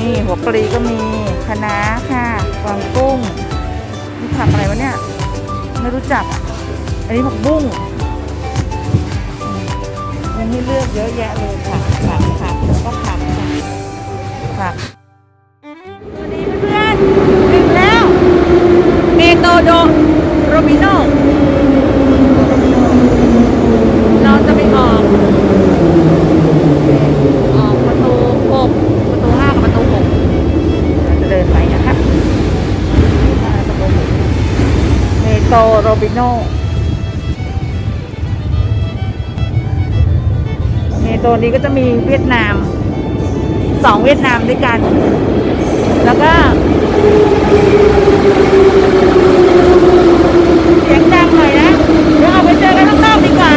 นี่หัวปลีก็มีคะน้าค่ะกวางกุ้งนี่ผักอะไรวะเนี่ย ไม่รู้จัก อันนี้ผักบุ้งอืมมีให้เลือกเยอะแยะเลยค่ะผักผักแล้วก็ผักค่ะผักสวัสดีเพื่อนๆถึงแล้ว เมโตโดโรบิโน เราจะไปออก ออกประตูหกประตูห้ากับประตูหกเราจะเดินไปนะคะห้าประตูหกเมโต โน่ในเมโตนี้ก็จะมีเวียดนามสองเวียดนามด้วยกัน แล้วก็เสียงดังหน่อยนะ เดี๋ยวออกไปเจอกันข้างนอกดีกว่า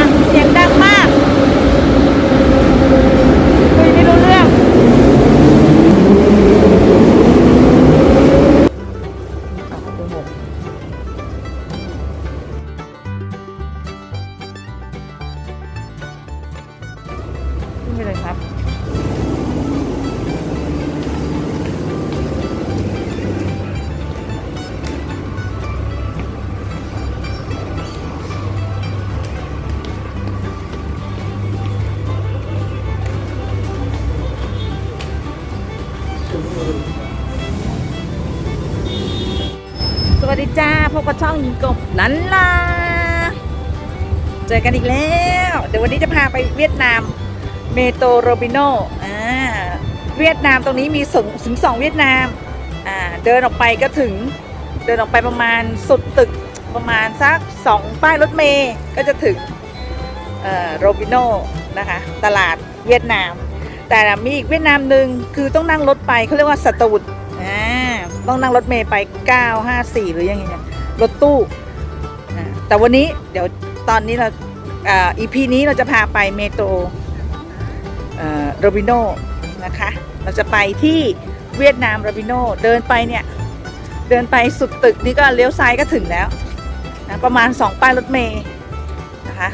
ไปเลยครับสวัสดีจ้าพบกับช่องยิงกบนันล่ะเจอกันอีกแล้ว เดี๋ยววันนี้จะพาไปเวียดนาม เมโตโรบิโนอ่าเวียดนามตรงนี้มีถึงถึงสองเวียดนามอ่าเดินออกไปก็ถึงเดินออกไปประมาณสุดตึกประมาณสักสองป้ายรถเมย์ก็จะถึงเอ่อโรบิโนนะคะตลาดเวียดนาม แต่มีอีกเวียดนามหนึ่งคือต้องนั่งรถไปเขาเรียกว่าสตูดอ่าต้องนั่งรถเมย์ไป 954 หรือยังไงเนี่ยรถตู้แต่วันนี้เดี๋ยวตอนนี้เราอ่า EP นี้เราจะพาไปเมโตร โรบิโนนะคะ เราจะไปที่เวียดนามโรบิโนเดินไปเนี่ย เดินไปสุดตึกนี่ก็เลี้ยวซ้ายก็ถึงแล้วนะประมาณ 2 ป้ายรถเมย์นะคะ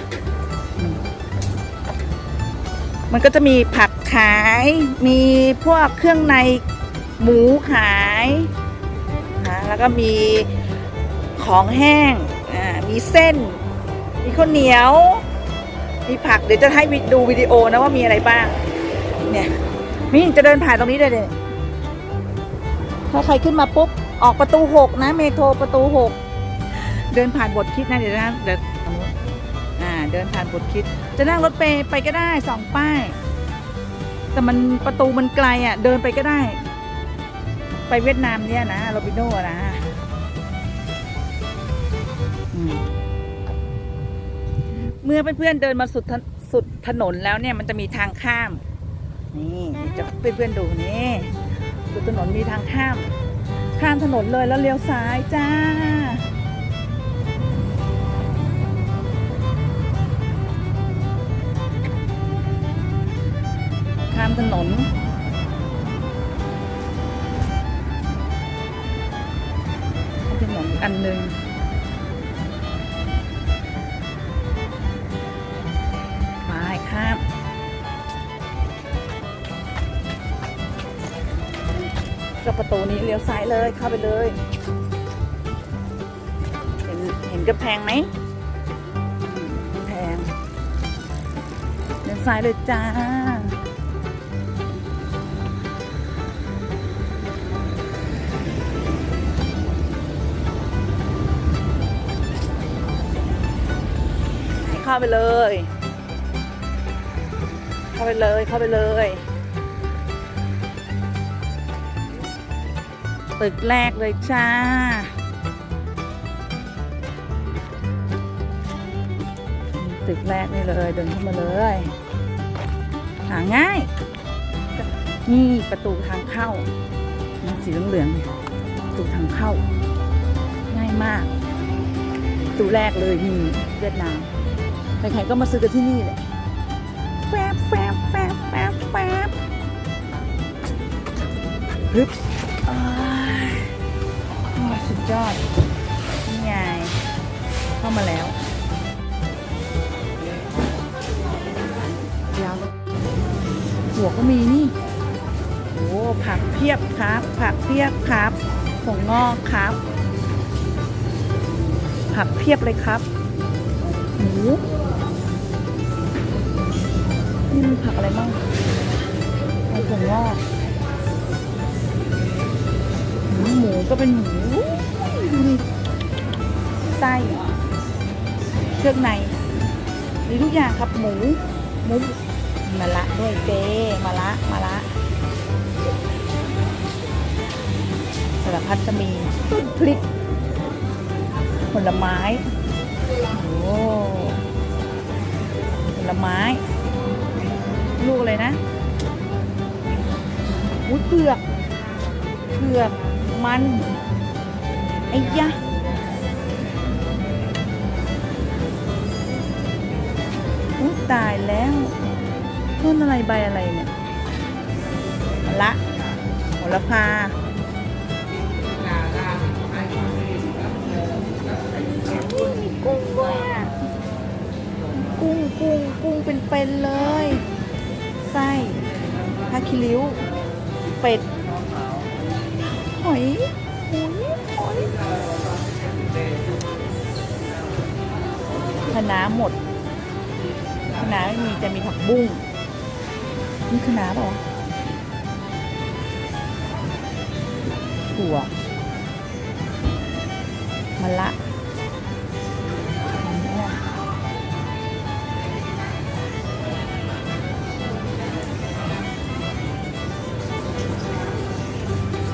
มันก็จะมีผักขาย มีพวกเครื่องในหมูขายนะแล้วก็มีของแห้งอ่ามีเส้น มีข้าวเหนียว มีผักเดี๋ยวจะให้วิดูวิดีโอนะว่ามีอะไรบ้าง เนี่ยมินจะเดินผ่านตรงนี้เลยเนี่ยถ้าใครขึ้นมาปุ๊บ ออกประตูหกนะ เมโทรประตูหกเดินผ่านบทคิดนะเดี๋ยวนะเดี๋ยวตรงนู้นอ่าเดินผ่านบทคิด จะนั่งรถเปย์ไปก็ได้สองป้าย แต่มันประตูมันไกลอะ เดินไปก็ได้ ไปเวียดนามเนี่ยนะโรบิโนนะ เมื่อเพื่อนๆเดินมาสุดถสุดถนนแล้วเนี่ยมันจะมีทางข้าม นี่จะเพื่อนๆดูนี่สุดถนนมีทางข้าม ข้ามถนนเลยแล้วเลี้ยวซ้ายจ้า ก็ประตูนี้เลี้ยวซ้ายเลยเข้าไปเลย เห็นเห็นกระแพงไหมอืมกระแพงเลี้ยวซ้ายเลยจ้าเข้าไปเลย เข้าไปเลย เข้าไปเลย ตึกแรกเลยจ้า ตึกแรกนี่เลยเดินเข้ามาเลย หาง่าย นี่ประตูทางเข้า มันสีเหลืองๆประตูทางเข้า ง่ายมาก ประตูแรกเลยนี่เวียดนามใครๆก็มาซื้อกันที่นี่แหละแฟบแฟบแฟบแฟบแฟบฮึบ ยอด นี่ไง เข้ามาแล้วยาวหัวก็มีนี่ โอ้ผักเพียบครับ ผักเพียบครับถั่วงอกครับ ผักเพียบเลยครับ หมูนี่มันผักอะไรบ้างเอาถั่วงอกหหมูก็เป็นหมู ดูดิไส้เครื่องในมีทุกอย่างครับหมูหมูมะละด้วยเจมะละมะละสารพัดจะมีต้นพริก ผลไม้โอ้ผลไม้ ลูกเลยนะอุ้ยเผือกเผือกมัน ไอ้ยะอุ้ตายแล้วต้นอะไรใบอะไรเนี่ยละโหระพามีกุ้งด้วยกุ้งกุ้งกุ้งเป็นๆเลย ไส้ผ้าคิริ้ว เป็ด หอย คะน้าหมดคะน้าไม่มีจะมีผักบุ้งนี่คะน้าเปล่าถั่วมะละมะม่วง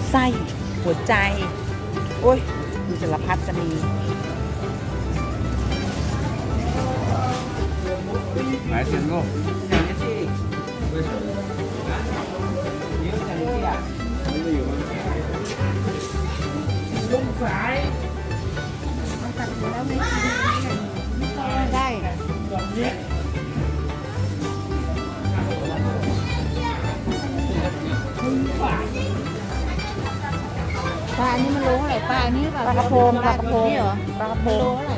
ไส้หัวใจ โอ้ยดูสารพัดจะมี 맛있는 거? 장치. 왜 저래? 이거 장치야. 이거 이거. 좀 phải. Đây. Ba nhưng mà lố này, ba như là ปลากระพงปลากระพงนี่เหรอปลากระพง โลอะไร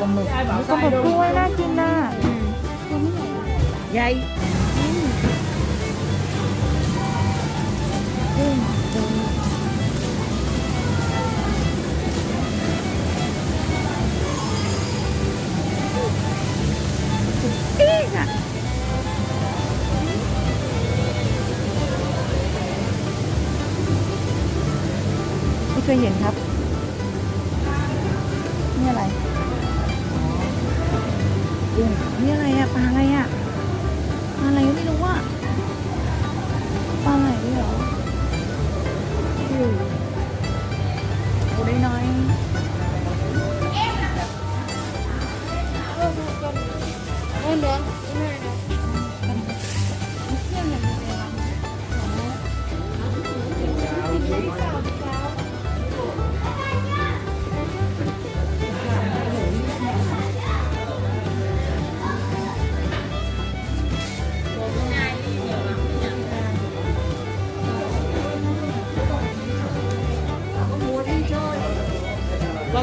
ปลาหมึกปลาหมึกกล้วยน่ากินน่ะใหญ่ปิ้งอะไม่เคยเห็นครับ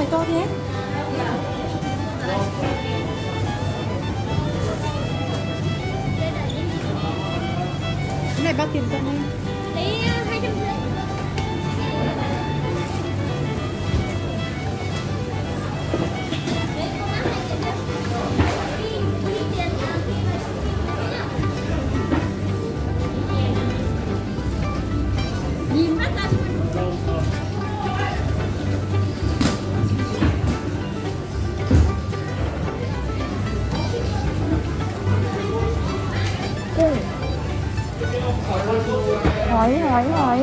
mày to thế cái này bao tiền cân đây โ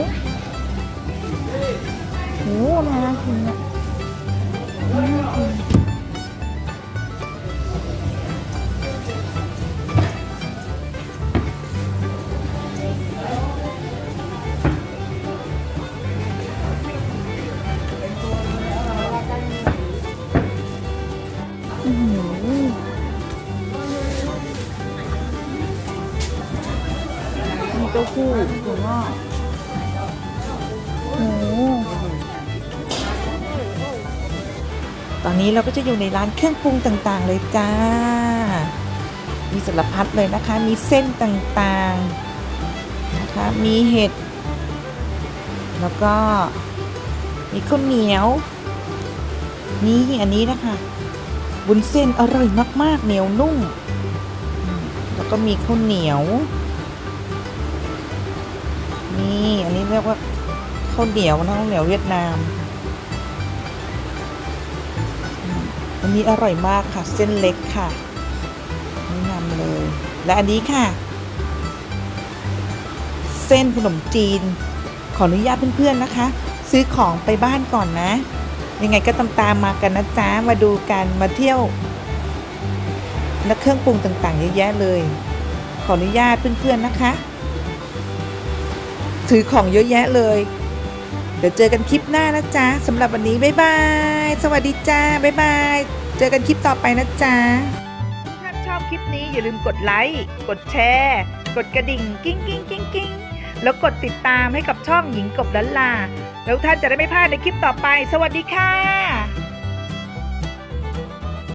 หน่ากินอะน่ากินอื้อหือมีเต้าหู้ถั่วงอก อนนี้เราก็จะอยู่ในร้านเครื่องปรุงต่างๆ เลยจ้า มีสารพัดเลยนะคะ มีเส้นต่างๆนะคะ มีเห็ด แล้วก็มีข้าวเหนียว นี่อันนี้นะคะ บุญเส้นอร่อยมากๆ เหนียวนุ่ม แล้วก็มีข้าวเหนียว นี่อันนี้เรียกว่าข้าวเหนียวนะข้าวเหนียวเวียดนาม อันนี้อร่อยมากค่ะ เส้นเล็กค่ะแนะนำเลย และอันนี้ค่ะ เส้นขนมจีน ขออนุญาตเพื่อนๆนะคะ ซื้อของไปบ้านก่อนนะ ยังไงก็ตามตามมากันนะจ๊ะมาดูกันมาเที่ยวและเครื่องปรุงต่างๆเยอะแยะเลย ขออนุญาตเพื่อนๆนะคะ ถือของเยอะแยะเลย เดี๋ยวเจอกันคลิปหน้านะจ๊ะสำหรับวันนี้บ๊ายบาย สวัสดีจ้าบ๊ายบาย เจอกันคลิปต่อไปนะจ๊ะถ้าชอบคลิปนี้อย่าลืมกดไลค์กดแชร์กดกระดิ่งกิ้งกิ้งกิ้งกิ้งแล้วกดติดตามให้กับช่องหญิงกบลันลา แล้วท่านจะได้ไม่พลาดในคลิปต่อไป สวัสดีค่ะ